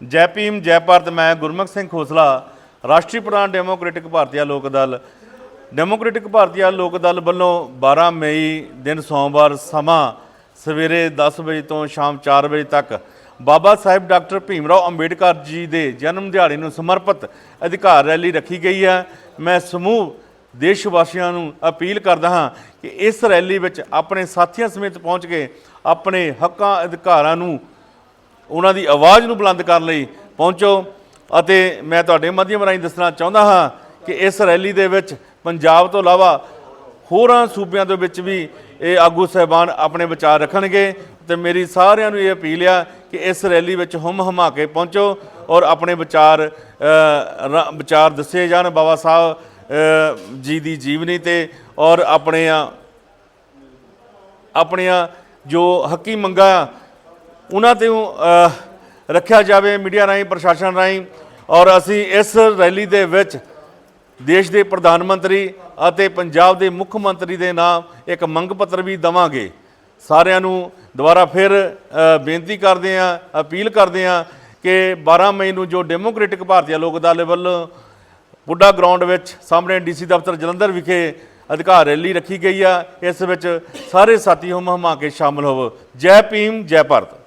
ਜੈ ਭੀਮ, ਜੈ ਭਾਰਤ, ਮੈਂ ਗੁਰਮੁਖ ਸਿੰਘ ਖੋਸਲਾ, ਰਾਸ਼ਟਰੀ ਪ੍ਰਧਾਨ ਡੈਮੋਕ੍ਰੈਟਿਕ ਭਾਰਤੀਆ ਲੋਕ ਦਲ। ਡੈਮੋਕ੍ਰੈਟਿਕ ਭਾਰਤੀਆ ਲੋਕ ਦਲ ਵੱਲੋਂ 12 ਮਈ ਦਿਨ ਸੋਮਵਾਰ ਸਮਾਂ ਸਵੇਰੇ 10 ਵਜੇ ਤੋਂ ਸ਼ਾਮ 4 ਵਜੇ ਤੱਕ ਬਾਬਾ ਸਾਹਿਬ ਡਾਕਟਰ ਭੀਮਰਾਓ ਅੰਬੇਡਕਰ ਜੀ ਦੇ ਜਨਮ ਦਿਹਾੜੇ ਨੂੰ ਸਮਰਪਿਤ ਅਧਿਕਾਰ ਰੈਲੀ ਰੱਖੀ ਗਈ ਹੈ। ਮੈਂ ਸਮੂਹ ਦੇਸ਼ ਵਾਸੀਆਂ ਨੂੰ ਅਪੀਲ ਕਰਦਾ ਹਾਂ ਕਿ ਇਸ ਰੈਲੀ ਵਿੱਚ ਆਪਣੇ ਸਾਥੀਆਂ ਸਮੇਤ ਪਹੁੰਚ ਕੇ ਆਪਣੇ ਹੱਕਾਂ ਅਧਿਕਾਰਾਂ ਨੂੰ ਉਹਨਾਂ ਦੀ ਆਵਾਜ਼ ਨੂੰ ਬੁਲੰਦ ਕਰਨ ਲਈ ਪਹੁੰਚੋ। ਅਤੇ ਮੈਂ ਤੁਹਾਡੇ ਮਾਧਿਅਮ ਰਾਹੀਂ ਦੱਸਣਾ ਚਾਹੁੰਦਾ ਹਾਂ ਕਿ ਇਸ ਰੈਲੀ ਦੇ ਵਿੱਚ ਪੰਜਾਬ ਤੋਂ ਇਲਾਵਾ ਹੋਰਾਂ ਸੂਬਿਆਂ ਦੇ ਵਿੱਚ ਵੀ ਇਹ ਆਗੂ ਸਹਿਬਾਨ ਆਪਣੇ ਵਿਚਾਰ ਰੱਖਣਗੇ। ਤੇ ਮੇਰੀ ਸਾਰਿਆਂ ਨੂੰ ਇਹ ਅਪੀਲ ਆ ਕਿ ਇਸ ਰੈਲੀ ਵਿੱਚ ਹਮ ਹਮਾ ਕੇ ਪਹੁੰਚੋ ਔਰ ਆਪਣੇ ਵਿਚਾਰ ਵਿਚਾਰ ਦੱਸੇ ਜਾਣ। ਬਾਬਾ ਸਾਹਿਬ ਜੀ ਦੀ ਜੀਵਨੀ ਤੇ ਔਰ ਆਪਣੇ ਆਪਣੀਆਂ ਜੋ ਹੱਕੀ ਮੰਗਾਂ ਉਹਨਾਂ ਤੇ ਰੱਖਿਆ ਜਾਵੇ, ਮੀਡੀਆ ਰਾਹੀਂ, ਪ੍ਰਸ਼ਾਸਨ ਰਾਹੀਂ। ਔਰ ਅਸੀਂ ਇਸ ਰੈਲੀ ਦੇ ਵਿੱਚ ਦੇਸ਼ ਦੇ ਪ੍ਰਧਾਨ ਮੰਤਰੀ ਅਤੇ ਪੰਜਾਬ ਦੇ ਮੁੱਖ ਮੰਤਰੀ ਦੇ ਨਾਮ ਇੱਕ ਮੰਗ ਪੱਤਰ ਵੀ ਦਵਾਂਗੇ। ਸਾਰਿਆਂ ਨੂੰ ਦੁਬਾਰਾ ਫਿਰ ਬੇਨਤੀ ਕਰਦੇ ਹਾਂ, ਅਪੀਲ ਕਰਦੇ ਹਾਂ ਕਿ 12 ਮਈ ਨੂੰ ਜੋ ਡੈਮੋਕ੍ਰੈਟਿਕ ਭਾਰਤੀ ਲੋਕ ਅਦਾਲਤ ਵੱਲੋਂ ਬੁੱਢਾ ਗਰਾਊਂਡ ਵਿੱਚ ਸਾਹਮਣੇ ਡੀਸੀ ਦਫ਼ਤਰ ਜਲੰਧਰ ਵਿਖੇ ਅਧਿਕਾਰ ਰੈਲੀ ਰੱਖੀ ਗਈ ਆ, ਇਸ ਵਿੱਚ ਸਾਰੇ ਸਾਥੀ ਹਮ ਹਮਾ ਕੇ ਸ਼ਾਮਲ ਹੋਵੋ। ਜੈ ਭੀਮ, ਜੈ ਭਾਰਤ।